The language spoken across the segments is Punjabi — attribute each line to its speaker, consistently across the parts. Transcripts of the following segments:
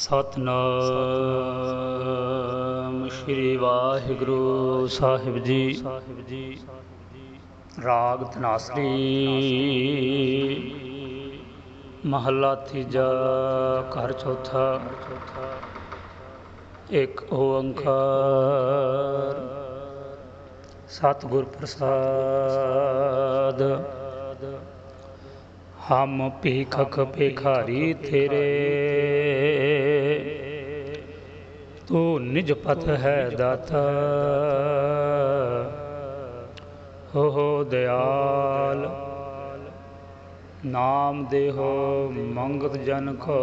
Speaker 1: ਸਤਨਾਮ ਸ੍ਰੀ ਵਾਹਿਗੁਰੂ ਸਾਹਿਬ ਜੀ। ਸਾਹਿਬ ਜੀ ਰਾਗ ਧਨਾਸਰੀ। ਮਹੱਲਾ ਤੀਜਾ, ਘਰ ਚੌਥਾ। ਇੱਕ ਓੰਕਾਰ। ਸਤਿਗੁਰ ਪ੍ਰਸਾਦ ਹਮ ਭੀਖਕ ਭਿਖਾਰੀ ਤੇਰੇ। ਤੂੰ ਨਿਜ ਪਤ ਹੈ ਦਾਤਾ। ਹੋ ਦਿਆਲ ਨਾਮ ਦੇਹੋ ਮੰਗਤ ਜਨ ਕੋ।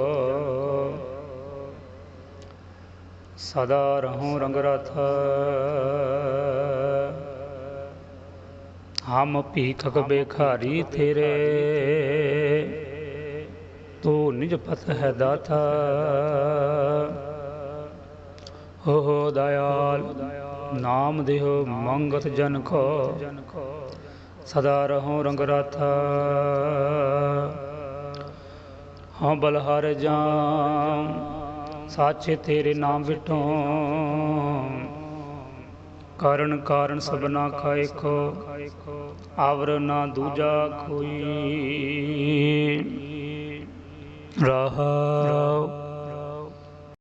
Speaker 1: ਸਦਾ ਰਹੂੰ ਰੰਗ ਰਥ ਹਮ ਭੀਖਕ ਬੇਖਾਰੀ ਤੇਰੇ। ਤੂੰ ਨਿਜ ਪਤ ਹੈ ਦਾਤਾ। ਹੋ ਹੋ ਦਇਆਲ, ਨਾਮ ਦੇਹੁ ਮੰਗਤ ਜਨ ਕੋ ਸਦਾ ਰਹੋ ਰੰਗ ਰਾਥਾ ਹਾਂ ਬਲਹਰ ਜਾਮ, ਸਾਚੇ ਤੇਰੇ ਨਾਮ ਵਿਟੋ। ਕਾਰਨ ਕਾਰਨ ਸਭਨਾ ਖਾਇ ਕੋ ਆਵਰ ਨਾ ਦੂਜਾ ਕੋਈ। ਰਹਾਉ